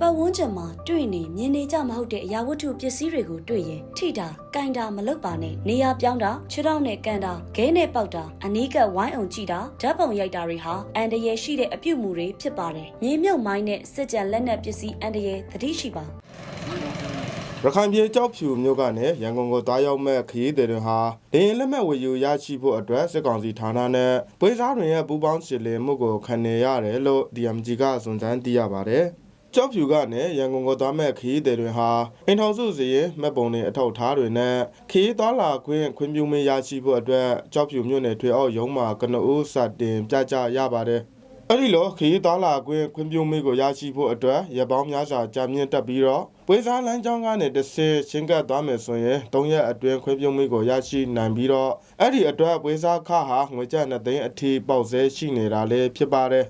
ပတ်ဝန်းကျင်မှာတွေ့နေမြင်နေကြမဟုတ်တဲ့အရာဝတ္ထုပစ္စည်းတွေကိုတွေ့ရင်ထိတာ၊ကင်တာမလုပ်ပါနဲ့နေရာပြောင်းတာခြေထောက်နဲ့ကန်တာခဲနဲ့ပေါက်တာအနီးကပ်ဝိုင်းအောင်ကြည့်တာဓာတ်ပုံရိုက်တာတွေဟာအန်တရယ်ရှိတဲ့အပြုတ်မှုတွေဖြစ်ပါတယ်။မြေမြုပ်မိုင်းနဲ့စစ်ကြံလက်နက်ပစ္စည်းအန်တရယ်သတိရှိပါရခိုင်ပြည်ကြောက်ဖြူမြို့ကနေရန်ကုန်ကိုသွားရောက်မဲ့ခရီးသည်တွေဟာဒရင်လက်မှတ်ဝယ်ယူရရှိဖို့အတွက်စစ်ကောင်စီဌာနနဲ့ပွေစားတွေရဲ့ပူးပေါင်းရှင်းလင်းမှုကိုခံနေရတယ်လို့ DMG ကစုံစမ်းသိရပါတယ်။ ကြောက်ဖြူကနေရန်ကုန်ကိုသွားမဲ့ခရီးသည်တွေဟာအိမ်ထောင်စုစီရင်မှတ်ပုံတွေအထောက်အထားတွေနဲ့ခရီးသွားလာခွင့်ခွင့်ပြုမိရရှိဖို့အတွက်ကြောက်ဖြူမြို့နယ်ထွေအောက်ရုံးမှာကနဦးစတင်ပြကြရပါတယ်။အဲ့ဒီလိုခရီးသွားလာခွင့်ခွင့်ပြုမိကိုရရှိဖို့အတွက်ရပောင်းများစွာကြာမြင့်တက်ပြီးတော့ပွေစားလမ်းကြောင်းကနေတစ်ဆင့်ချင်းကပ်သွားမယ်ဆိုရင်၃ရက်အတွင်းခွင့်ပြုမိကိုရရှိနိုင်ပြီးတော့အဲ့ဒီအတွက်ပွေစားခဟာငွေကျပ်2သိန်းအထိပေါက်ဆဲရှိနေတာလည်းဖြစ်ပါတယ်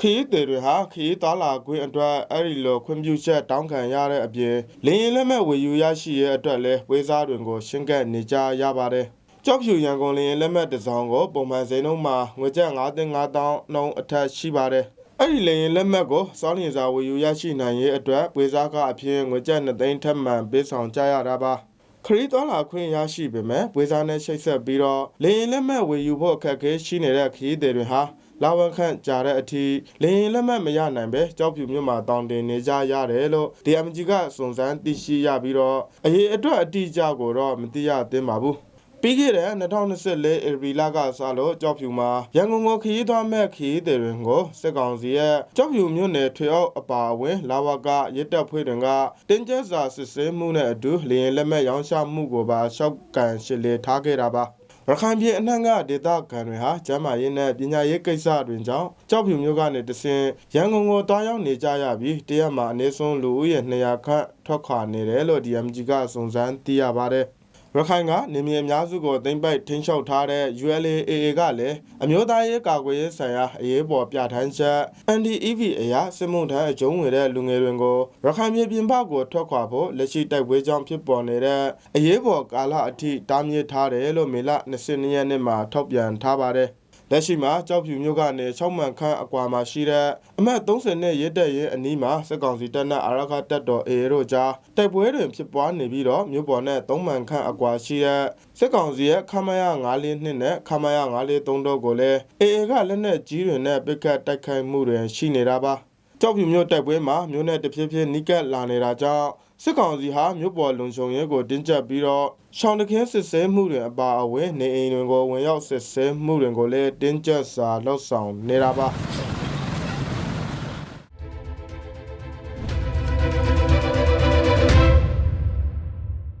ခရီးသည်တွေဟာခရီးသွားလာခွင့်အတွက်အဲ့ဒီလိုခွင့်ပြုချက်တောင်းခံရတဲ့အပြင်လင်းရင်လက်မဲ့ဝယ်ယူရရှိရဲ့အတွက်လည်းပွေစားတွေကိုရှင်းကပ်နေကြရပါတယ်ကြောက်ဖြူရန်ကုန်လင်းလက်မှတ်တစ်စောင်ကိုပုံမှန်ဈေးနှုန်းမှာငွေကျပ်9သိန်း5000နှုန်းအထက်ရှိပါတယ်။အဲ့ဒီလင်းလက်မှတ်ကိုစောင်းလင်စာဝယ်ယူရရှိနိုင်ရေးအတွက်ပွေစားကအဖြစ်ငွေကျပ်2သိန်းထပ်မံပေးဆောင်ကြရတာပါ။ခရီးသွားလာခွင့်ရရှိပေမဲ့ပွေစားနဲ့ချိတ်ဆက်ပြီးတော့လင်းလက်မှတ်ဝယ်ယူဖို့အခက်အခဲရှိနေတဲ့ခရီးသည်တွေဟာ လာဝန်ခန့်ကြာတဲ့အထိလင်းလက်မှတ်မရနိုင်ပဲကြောက်ဖြူမြို့မှာတောင်းတင်နေကြရတယ်လို့ DMG ကစုံစမ်းသိရှိရပြီးတော့အရေးအတွက်အတိအကျကိုတော့မသိရသေးပါဘူး။ပြီးခဲ့တဲ့2024ဧပြီလကစလို့ကြောက်ဖြူမှာရန်ကုန်ကိုခရီးသွားမဲ့ခရီးသည်တွေကိုစစ်ကောင်စီရဲ့ကြောက်ဖြူမြို့နယ်ထွေအောက်အပါအဝင် လာဝကရစ်တပ်ဖွဲ့တွေကတင်းကျပ်စွာစစ်ဆေးမှုနဲ့အတူလေရင်လက်မဲ့ရောင်းချမှုကိုပါရှောက်ကန်ရှစ်လေထားခဲ့တာပါ ရခိုင်ပြည်အနှံ့ကဒေသခံတွေဟာကျမ်းမာရေးနဲ့ပညာရေးကိစ္စတွေကြောင့်ကြောက်ဖြူမြို့ကနေတဆင်ရန်ကုန်ကိုတွားရောက်နေကြရပြီးတရက်မှာအနည်းဆုံးလူဦးရေ200ခန့်ထွက်ခွာနေတယ်လို့ DMG ကစုံစမ်းသိရပါတယ်။ ရခိုင်ကနေမြေအများစုကိုသိမ့်ပိုက်ထိန်းချုပ်ထားတဲ့ ULAA ကလည်းအမျိုးသားရေးကာကွယ်ရေးဆိုင်ရာအရေးပေါ်ပြဋ္ဌာန်းချက် NDEV အရာစစ်မှုထမ်းအကျုံးဝင်တဲ့လူငယ်တွေကိုရခိုင်ပြည်ပြင်ပကိုထွက်ခွာဖို့လက်ရှိတိုက်ပွဲကြောင့်ဖြစ်ပေါ်နေတဲ့အရေးပေါ်ကာလအထိတားမြစ်ထားတယ်လို့မေလ22ရက်နေ့မှာထုတ်ပြန်ထားပါတယ်။ လက်ရှိမှာကြောက်ဖြူမြို့ကနေ6မှန်ခန့်အကွာမှာရှိတဲ့အမှတ်30နဲ့ရဲတက်ရင်အနီးမှာစစ်ကောင်စီတပ်နဲ့အာရခတပ်တော် AA တို့ကြားတိုက်ပွဲတွေဖြစ်ပွားနေပြီးတော့မြို့ပေါ်နဲ့3မှန်ခန့်အကွာရှိတဲ့စစ်ကောင်စီရဲ့ခမရ942နဲ့ခမရ943တို့ကိုလည်း AA ကလက်နက်ကြီးတွေနဲ့ပစ်ခတ်တိုက်ခိုက်မှုတွေရှိနေတာပါကြောက်ဖြူမြို့တိုက်ပွဲမှာမြို့နယ်တစ်ဖြည်းဖြည်းနီးကပ်လာနေတာကြောင့် စစ်ကောင်စီဟာမြို့ပေါ်လုံခြုံရေးကိုတင်းကျပ်ပြီးတော့ရှောင်းတခင်းစစ်ဆဲမှုတွေအပါအဝင်နေအိမ်တွေကိုဝင်ရောက်စစ်ဆဲမှုတွေကိုလည်းတင်းကျပ်စွာလှုပ်ဆောင်နေတာပါ